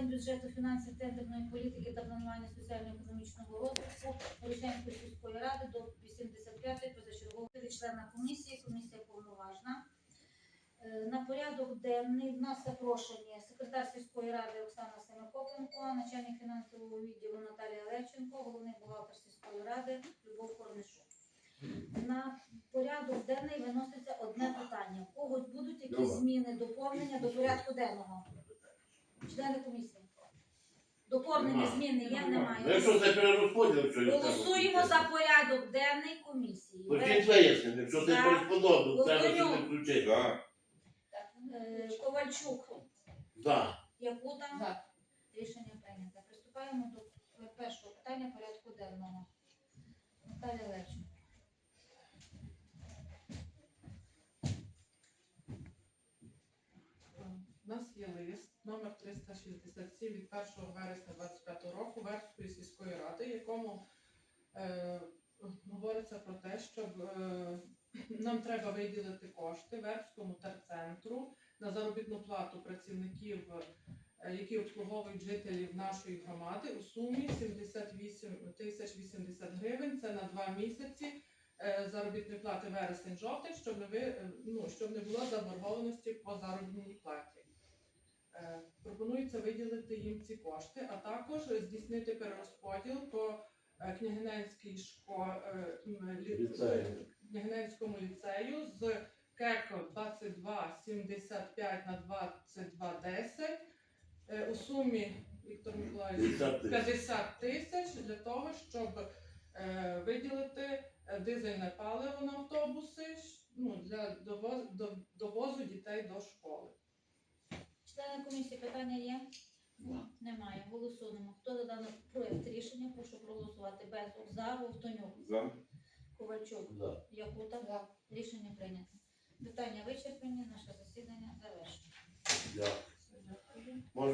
питань бюджету, фінансів, тендерної політики та планування соціально-економічного розвитку Рушенської сільської ради до 85-ї позачергової члена комісії. Комісія повноважна. Е, На порядок денний в нас запрошені секретар сільської ради Оксана Семикопенко, начальник фінансового відділу Наталія Левченко, головний бухгалтер сільської ради Любов Корнишук. На порядок денний виноситься одне питання. У когось будуть якісь зміни, доповнення до порядку денного? Члени комісії. Доповнення, Нема. зміни є, Ну, немає. Якщо це перерозподіл, що я Голосуємо за порядок денний комісії. Почніть вияснити, якщо це За. треба Голосуємо. сюди включити. Так. Е, Ковальчук, Так. Якута. За. Рішення прийнято. Приступаємо до першого питання порядку денного. Наталя Левченко. Нас є лист номер 367 від 1 вересня 25 року Верської сільської ради, якому е, говориться про те, щоб е, нам треба виділити кошти Вербському терцентру на заробітну плату працівників, е, які обслуговують жителів нашої громади у сумі 78 тисяч 80 гривень. Це на два місяці е, заробітної плати вересень-жовтень, щоб не ви, е, ну, щоб не було заборгованості по заробітній платі. Е, Пропонується виділити їм ці кошти, а також здійснити перерозподіл по е, Княгининській школі Ліцею. Княгининському ліцею з КЕКО 2275 на 2210 е, у сумі Віктор Миколаївич 50 тисяч. для того, щоб е, виділити е, дизельне паливо на автобуси ну, для довоз, до, довозу дітей до школи. Члени комісії питання є? Нема. Немає. Голосуємо. Хто за даний проєкт рішення, прошу проголосувати. Безух, за, Вовтонюк, За. Ковальчук, За. Якута. Рішення прийнято. Питання вичерпані. Наше засідання завершено. Дякую. Дякую. Може